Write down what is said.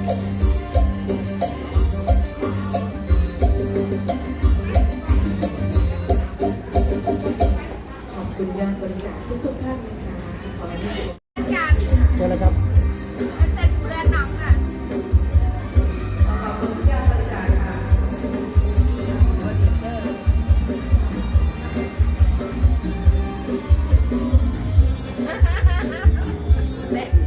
ขอบคุณยอดบริจาคทุกท่านนะคะขอให้ทุกนเชิญนะครับ ขอบคุณยอดบริจาคค่ะ Next.